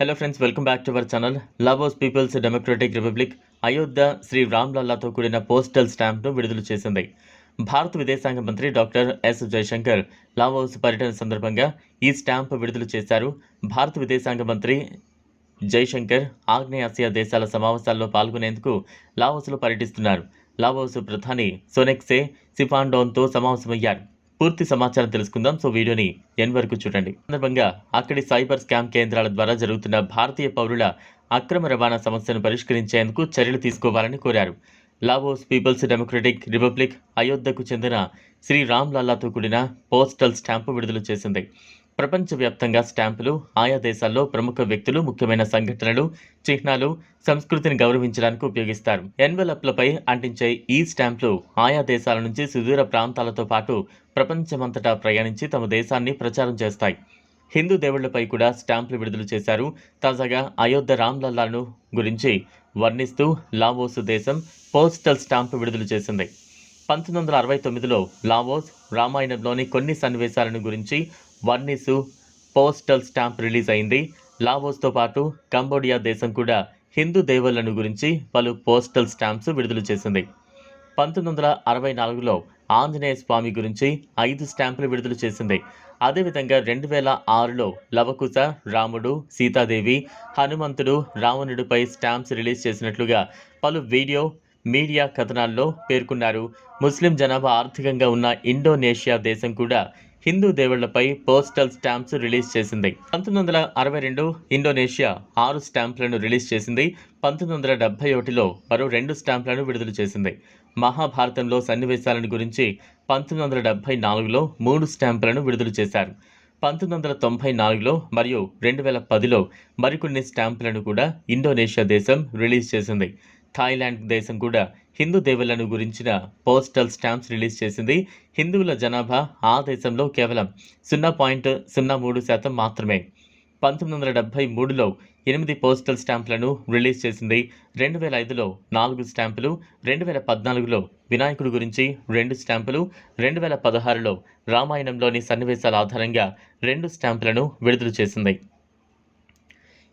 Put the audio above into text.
Hello friends welcome back to our channel Laos People's Democratic Republic Ayodhya Shri రామ్లల్లాతో కూడిన postal స్టాంప్ను విడుదల చేసింది. భారత విదేశాంగ మంత్రి డాక్టర్ ఎస్ జయశంకర్ లావోస్ పర్యటన సందర్భంగా ఈ స్టాంప్ విడుదల చేశారు. భారత విదేశాంగ మంత్రి జైశంకర్ ఆగ్నేయాసియా దేశాల సమావేశాల్లో పాల్గొనేందుకు లావోస్లో పర్యటిస్తున్నారు. లావోస్ ప్రధాని సోనెక్సే సిఫాండోన్తో సమావేశమయ్యారు. పూర్తి సమాచారం తెలుసుకుందాం. సో వీడియోని ఎన్ వరకు చూడండి. సందర్భంగా అక్కడి సైబర్ స్కామ్ కేంద్రాల ద్వారా జరుగుతున్న భారతీయ పౌరుల అక్రమ రవాణా సమస్యను పరిష్కరించేందుకు చర్యలు తీసుకోవాలని కోరారు. లావోస్ పీపుల్స్ డెమోక్రటిక్ రిపబ్లిక్ అయోధ్యకు చెందిన శ్రీ రామ్ లల్లాతో కూడిన పోస్టల్ స్టాంపు విడుదల చేసింది. ప్రపంచవ్యాప్తంగా స్టాంపులు ఆయా దేశాల్లో ప్రముఖ వ్యక్తులు ముఖ్యమైన సంఘటనలు చిహ్నాలు సంస్కృతిని గౌరవించడానికి ఉపయోగిస్తారు. ఎన్వెలప్లపై అంటించే ఈ స్టాంపులు ఆయా దేశాల నుంచి సుదూర ప్రాంతాలతో పాటు ప్రపంచమంతటా ప్రయాణించి తమ దేశాన్ని ప్రచారం చేస్తాయి. హిందూ దేవుళ్ళపై కూడా స్టాంపులు విడుదల చేశారు. తాజాగా అయోధ్య రామ్లల్లాను గురించి వర్ణిస్తూ లావోస్ దేశం పోస్టల్ స్టాంపు విడుదల చేసింది. పంతొమ్మిది వందల అరవై తొమ్మిదిలో లావోస్ రామాయణంలోని కొన్ని సన్నివేశాలను గురించి వర్నిసు పోస్టల్ స్టాంప్ రిలీజ్ అయింది. లావోస్తో పాటు కంబోడియా దేశం కూడా హిందూ దేవుళ్ళను గురించి పలు పోస్టల్ స్టాంప్స్ విడుదల చేసింది. పంతొమ్మిది వందల అరవై నాలుగులో ఆంజనేయ స్వామి గురించి ఐదు స్టాంపులు విడుదల చేసింది. అదేవిధంగా రెండు వేల ఆరులో లవకుశ రాముడు సీతాదేవి హనుమంతుడు రావణుడిపై స్టాంప్స్ రిలీజ్ చేసినట్లుగా పలు వీడియో మీడియా కథనాల్లో పేర్కొన్నారు. ముస్లిం జనాభా ఆర్థికంగా ఉన్న ఇండోనేషియా దేశం కూడా హిందూ దేవుళ్ళపై పోస్టల్ స్టాంప్స్ రిలీజ్ చేసింది. పంతొమ్మిది వందల అరవై రెండు ఇండోనేషియా ఆరు స్టాంపులను రిలీజ్ చేసింది. పంతొమ్మిది వందల డెబ్బై ఒకటిలో మరో రెండు స్టాంపులను విడుదల చేసింది. మహాభారతంలో సన్నివేశాలను గురించి పంతొమ్మిది వందల డెబ్బై నాలుగులో మూడు స్టాంపులను విడుదల చేశారు. పంతొమ్మిది వందల తొంభై నాలుగులో మరియు రెండు వేల పదిలో మరికొన్ని స్టాంపులను కూడా ఇండోనేషియా దేశం రిలీజ్ చేసింది. థాయిలాండ్ దేశం కూడా హిందూ దేవులను గురించిన పోస్టల్ స్టాంప్స్ రిలీజ్ చేసింది. హిందువుల జనాభా ఆ దేశంలో కేవలం సున్నా పాయింట్ సున్నా మూడు శాతం మాత్రమే. పంతొమ్మిది వందల డెబ్బై మూడులో ఎనిమిది పోస్టల్ స్టాంపులను రిలీజ్ చేసింది. రెండు వేల ఐదులో నాలుగు స్టాంపులు రెండు వేల పద్నాలుగులో వినాయకుడి గురించి రెండు స్టాంపులు రెండు వేల పదహారులో రామాయణంలోని సన్నివేశాల ఆధారంగా రెండు స్టాంపులను విడుదల చేసింది.